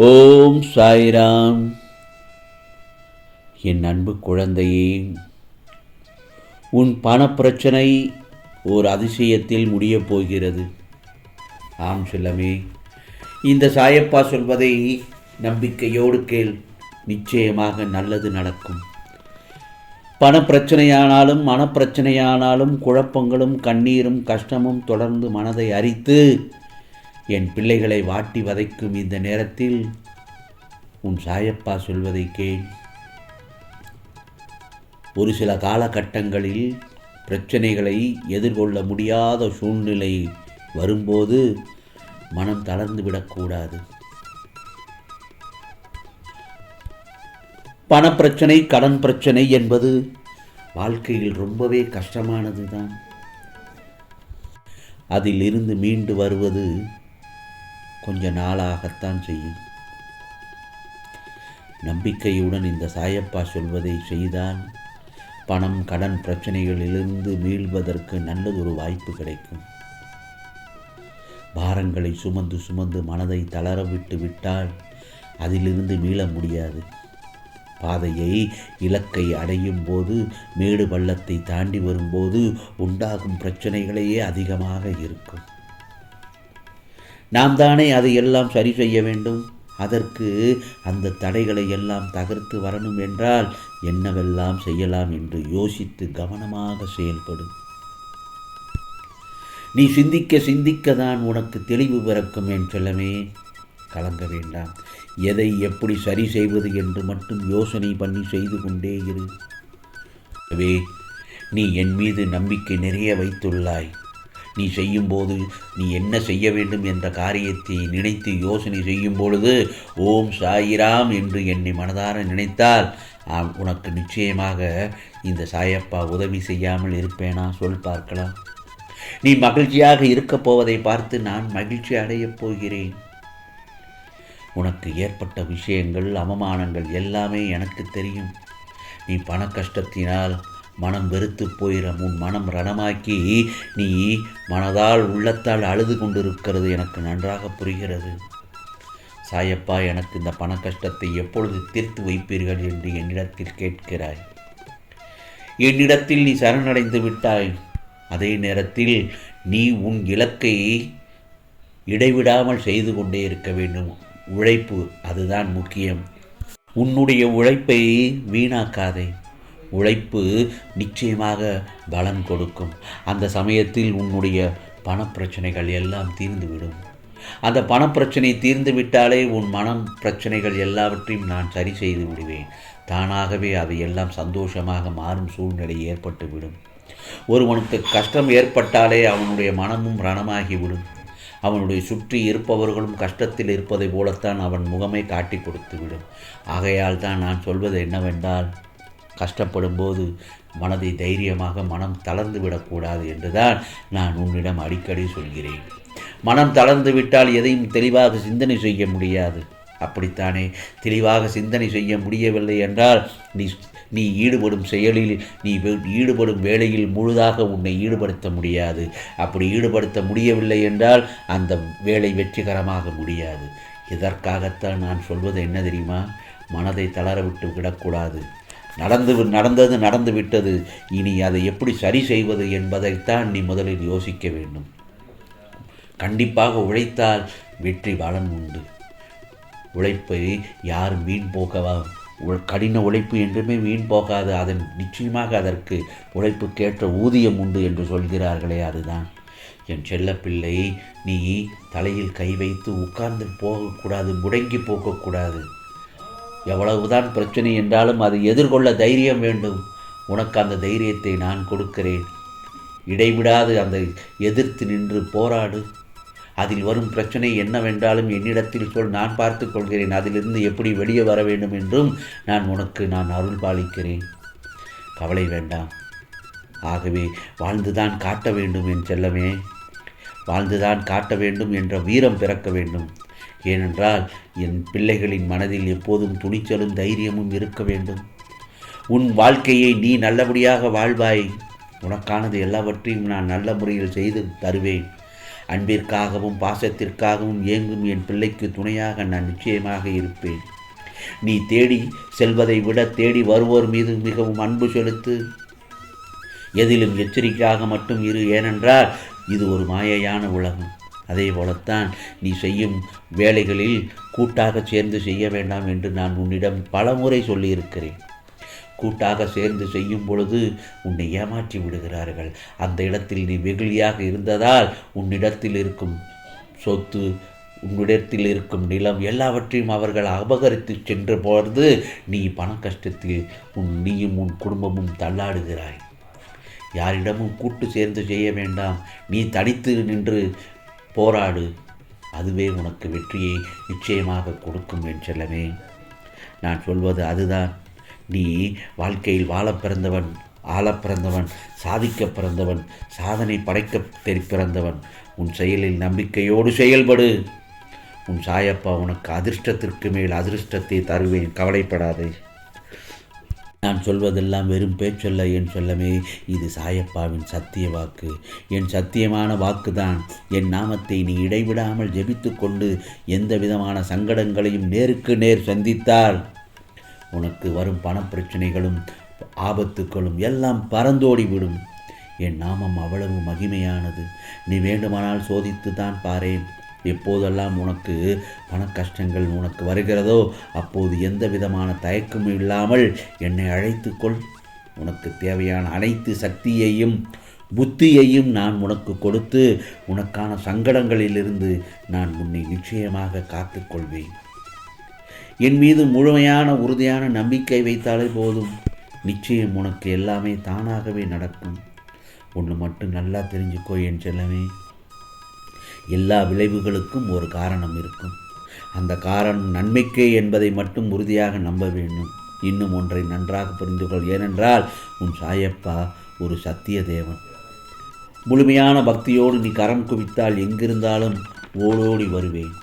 ஓம் சாய்ராம். என் அன்பு குழந்தையே உன் பணப்பிரச்சனை ஓர் அதிசயத்தில் முடியப் போகிறது. ஆம் செல்லமே இந்த சாயப்பா சொல்வதை நம்பிக்கையோடு கேள். நிச்சயமாக நல்லது நடக்கும். பணப்பிரச்சனையானாலும் மனப்பிரச்சனையானாலும் குழப்பங்களும் கண்ணீரும் கஷ்டமும் தொடர்ந்து மனதை அரித்து என் பிள்ளைகளை வாட்டி வதைக்கும் இந்த நேரத்தில் உன் சாயப்பா சொல்வதை கேள். ஒரு சில காலகட்டங்களில் பிரச்சனைகளை எதிர்கொள்ள முடியாத சூழ்நிலை வரும்போது மனம் தளர்ந்து விடக்கூடாது. பணப்பிரச்சனை கடன் பிரச்சனை என்பது வாழ்க்கையில் ரொம்பவே கஷ்டமானது தான் அதில் இருந்து மீண்டு வருவது கொஞ்ச நாளாகத்தான் செய்யும். நம்பிக்கையுடன் இந்த சாயப்பா சொல்வதை செய்தால் பணம் கடன் பிரச்சனைகளிலிருந்து மீள்வதற்கு நல்லதொரு வாய்ப்பு கிடைக்கும். பாரங்களை சுமந்து சுமந்து மனதை தளர விட்டு விட்டால் அதிலிருந்து மீள முடியாது. பாதையை இலக்கை அடையும் போது மேடு பள்ளத்தை தாண்டி வரும்போது உண்டாகும் பிரச்சனைகளையே அதிகமாக இருக்கும். நாம் தானே அதை எல்லாம் சரி செய்ய வேண்டும். அதற்கு அந்த தடைகளை எல்லாம் தகர்த்து வரணும் என்றால் என்னவெல்லாம் செய்யலாம் என்று யோசித்து கவனமாக செயல்படும் நீ சிந்திக்க சிந்திக்க தான் உனக்கு தெளிவு பிறக்கும் என் செல்லமே. கலங்க வேண்டாம். எதை எப்படி சரி செய்வது என்று மட்டும் யோசனை பண்ணி செய்து கொண்டே இரு. நீ என் மீது நம்பிக்கை நிறைய வைத்துள்ளாய். நீ செய்யும்போது நீ என்ன செய்ய வேண்டும் என்ற காரியத்தை நினைத்து யோசனை செய்யும் பொழுது ஓம் சாயிராம் என்று என்னை மனதார நினைத்தால் ஆம் உனக்கு நிச்சயமாக இந்த சாயப்பா உதவி செய்யாமல் இருப்பேனா? சொல் பார்க்கலாம். நீ மகிழ்ச்சியாக இருக்கப் போவதை பார்த்து நான் மகிழ்ச்சி அடையப் போகிறேன். உனக்கு ஏற்பட்ட விஷயங்கள் அவமானங்கள் எல்லாமே எனக்கு தெரியும். நீ பண கஷ்டத்தினால் மனம் வெறுத்து போயிடும் உன் மனம் ரணமாக்கி நீ மனதால் உள்ளத்தால் அழுது கொண்டிருக்கிறது எனக்கு நன்றாக புரிகிறது. சாயப்பா எனக்கு இந்த பண கஷ்டத்தை எப்பொழுது தீர்த்து வைப்பீர்கள் என்று என்னிடத்தில் கேட்கிறாய். என்னிடத்தில் நீ சரணடைந்து விட்டாய். அதே நேரத்தில் நீ உன் இலக்கை இடைவிடாமல் செய்து கொண்டே இருக்க வேண்டும். உழைப்பு அதுதான் முக்கியம். உன்னுடைய உழைப்பை வீணாக்காதே. உழைப்பு நிச்சயமாக பலன் கொடுக்கும். அந்த சமயத்தில் உன்னுடைய பணப்பிரச்சனைகள் எல்லாம் தீர்ந்துவிடும். அந்த பணப்பிரச்சனை தீர்ந்து விட்டாலே உன் மனம் பிரச்சனைகள் எல்லாவற்றையும் நான் சரி செய்து விடுவேன். தானாகவே அவையெல்லாம் சந்தோஷமாக மாறும் சூழ்நிலை ஏற்பட்டுவிடும். ஒருவனுக்கு கஷ்டம் ஏற்பட்டாலே அவனுடைய மனமும் ரணமாகிவிடும். அவனுடைய சுற்றி இருப்பவர்களும் கஷ்டத்தில் இருப்பதை போலத்தான் அவன் முகமே காட்டி கொடுத்துவிடும். ஆகையால் தான் நான் சொல்வது என்னவென்றால் கஷ்டப்படும் போது மனதை தைரியமாக மனம் தளர்ந்து விடக்கூடாது என்றுதான் நான் உன்னிடம் அடிக்கடி சொல்கிறேன். மனம் தளர்ந்து விட்டால் எதையும் தெளிவாக சிந்தனை செய்ய முடியாது. அப்படித்தானே? தெளிவாக சிந்தனை செய்ய முடியவில்லை என்றால் நீ நீ ஈடுபடும் செயலில் நீ ஈடுபடும் வேலையில் முழுதாக உன்னை ஈடுபடுத்த முடியாது. அப்படி ஈடுபடுத்த முடியவில்லை என்றால் அந்த வேலை வெற்றிகரமாக முடியாது. இதற்காகத்தான் நான் சொல்வது என்ன தெரியுமா? மனதை தளரவிட்டு விடக்கூடாது. நடந்து நடந்தது நடந்து விட்டது. இனி அதை எப்படி சரி செய்வது என்பதைத்தான் நீ முதலில் யோசிக்க வேண்டும். கண்டிப்பாக உழைத்தால் வெற்றி பலன் உண்டு. உழைப்பை யாரும் மீன் போக்கவா? கடின உழைப்பு என்றுமே வீண் போகாது. அதன் நிச்சயமாக அதற்கு உழைப்புக்கேற்ற ஊதியம் உண்டு என்று சொல்கிறார்களே அதுதான். என் செல்லப்பிள்ளை நீ தலையில் கை வைத்து உட்கார்ந்து போகக்கூடாது முடங்கி போகக்கூடாது. எவ்வளவுதான் பிரச்சனை என்றாலும் அதை எதிர்கொள்ள தைரியம் வேண்டும். உனக்கு அந்த தைரியத்தை நான் கொடுக்கிறேன். இடைவிடாது அந்த எதிர்த்து நின்று போராடு. அதில் வரும் பிரச்சனை என்னவென்றாலும் என்னிடத்தில் சொல் நான் பார்த்து கொள்கிறேன். அதிலிருந்து எப்படி வெளியே வர வேண்டும் என்றும் நான் உனக்கு நான் அருள் பாலிக்கிறேன். கவலை வேண்டாம். ஆகவே வாழ்ந்துதான் காட்ட வேண்டும் என் செல்லமே. வாழ்ந்துதான் காட்ட வேண்டும் என்ற வீரம் பிறக்க வேண்டும். ஏனென்றால் என் பிள்ளைகளின் மனதில் எப்போதும் துணிச்சலும் தைரியமும் இருக்க வேண்டும். உன் வாழ்க்கையை நீ நல்லபடியாக வாழ்வாய். உனக்கானது எல்லாவற்றையும் நான் நல்ல முறையில் செய்து தருவேன். அன்பிற்காகவும் பாசத்திற்காகவும் ஏங்கும் என் பிள்ளைக்கு துணையாக நான் நிச்சயமாக இருப்பேன். நீ தேடி செல்வதை விட தேடி வருவோர் மீது மிகவும் அன்பு செலுத்து. எதிலும் எச்சரிக்கையாக மட்டும் இரு. ஏனென்றால் இது ஒரு மாயையான உலகம். அதே போலத்தான் நீ செய்யும் வேலைகளில் கூட்டாக சேர்ந்து செய்ய வேண்டாம் என்று நான் உன்னிடம் பலமுறை சொல்லியிருக்கிறேன். கூட்டாக சேர்ந்து செய்யும் பொழுது உன்னை ஏமாற்றி விடுகிறார்கள். அந்த இடத்தில் நீ வெகுளியாக இருந்ததால் உன்னிடத்தில் இருக்கும் சொத்து உன்னிடத்தில் இருக்கும் நிலம் எல்லாவற்றையும் அவர்கள் அபகரித்து சென்று போகிறது நீ பண கஷ்டத்தில் உன் நீயும் உன் குடும்பமும் தள்ளாடுகிறாய். யாரிடமும் கூட்டு சேர்ந்து செய்ய வேண்டாம். நீ தனித்து நின்று போராடு அதுவே உனக்கு வெற்றியை நிச்சயமாக கொடுக்கும் என் செல்லமே. நான் சொல்வது அதுதான். நீ வாழ்க்கையில் வாழ பிறந்தவன் ஆளப் பிறந்தவன் சாதிக்க பிறந்தவன் சாதனை படைக்க தெரி பிறந்தவன். உன் செயலில் நம்பிக்கையோடு செயல்படு. உன் சாயப்பா உனக்கு அதிர்ஷ்டத்திற்கு மேல் அதிர்ஷ்டத்தை தருவேன். கவலைப்படாதே. நான் சொல்வதெல்லாம் வெறும் பேச்சொல்ல என் சொல்லமே. இது சாயப்பாவின் சத்திய வாக்கு. என் சத்தியமான வாக்குதான். என் நாமத்தை நீ இடைவிடாமல் ஜெபித்து கொண்டு எந்த விதமான சங்கடங்களையும் நேருக்கு நேர் சந்தித்தால் உனக்கு வரும் பணப்பிரச்சனைகளும் ஆபத்துக்களும் எல்லாம் பறந்தோடிவிடும். என் நாமம் அவ்வளவு மகிமையானது. நீ வேண்டுமானால் சோதித்து தான் பாரேன். எப்போதெல்லாம் உனக்கு பண கஷ்டங்கள் உனக்கு வருகிறதோ அப்போது எந்த விதமான தயக்கமும் இல்லாமல் என்னை அழைத்துக்கொள். உனக்கு தேவையான அனைத்து சக்தியையும் புத்தியையும் நான் உனக்கு கொடுத்து உனக்கான சங்கடங்களிலிருந்து நான் உன்னை நிச்சயமாக காத்துக்கொள்வேன். என் மீது முழுமையான உறுதியான நம்பிக்கை வைத்தாலே போதும். நிச்சயம் உனக்கு எல்லாமே தானாகவே நடக்கும். ஒன்று மட்டும் நல்லா தெரிஞ்சுக்கோ என் செல்லமே. எல்லா விளைவுகளுக்கும் ஒரு காரணம் இருக்கும். அந்த காரணம் நன்மைக்கே என்பதை மட்டும் உறுதியாக நம்ப வேண்டும். இன்னும் ஒன்றை நன்றாக புரிந்து கொள். ஏனென்றால் உன் சாயப்பா ஒரு சத்திய தேவன் முழுமையான பக்தியோடு நீ கரம் குவித்தால் எங்கிருந்தாலும் ஓடோடி வருவேன்.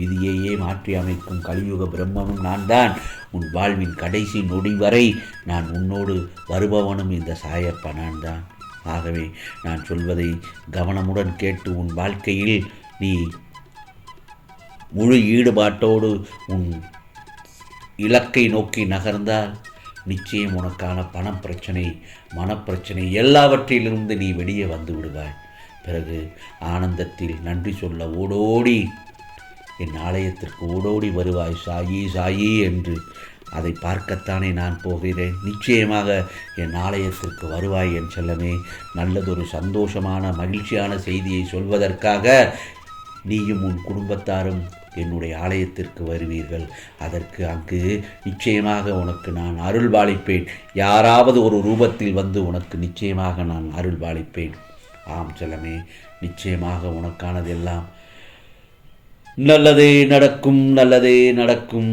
விதியையே மாற்றி அமைக்கும் கலியுக பிரம்மனும் நான் தான் உன் வாழ்வின் கடைசி நொடி வரை நான் உன்னோடு வருபவனும் இந்த சாயப்பா நான் தான் ஆகவே நான் சொல்வதை கவனமுடன் கேட்டு உன் வாழ்க்கையில் நீ முழு ஈடுபாட்டோடு உன் இலக்கை நோக்கி நகர்ந்தால் நிச்சயம் உனக்கான பணப் பிரச்சனை மனப்பிரச்சனை எல்லாவற்றிலிருந்து நீ வெளியே வந்து விடுவாய். பிறகு ஆனந்தத்தில் நன்றி சொல்ல ஓடோடி என் ஆலயத்திற்கு ஓடோடி வருவாய். சாயி சாயி என்று அதை பார்க்கத்தானே நான் போகிறேன். நிச்சயமாக என் ஆலயத்திற்கு வருவாய் என் செல்லமே. நல்லதொரு சந்தோஷமான மகிழ்ச்சியான செய்தியை சொல்வதற்காக நீயும் உன் குடும்பத்தாரும் என்னுடைய ஆலயத்திற்கு வருவீர்கள். அதற்கு அங்கு நிச்சயமாக உனக்கு நான் அருள் பாலிப்பேன். யாராவது ஒரு ரூபத்தில் வந்து உனக்கு நிச்சயமாக நான் அருள் பாலிப்பேன். ஆம் செல்லமே நிச்சயமாக உனக்கானதெல்லாம் நல்லதே நடக்கும் நல்லதே நடக்கும்.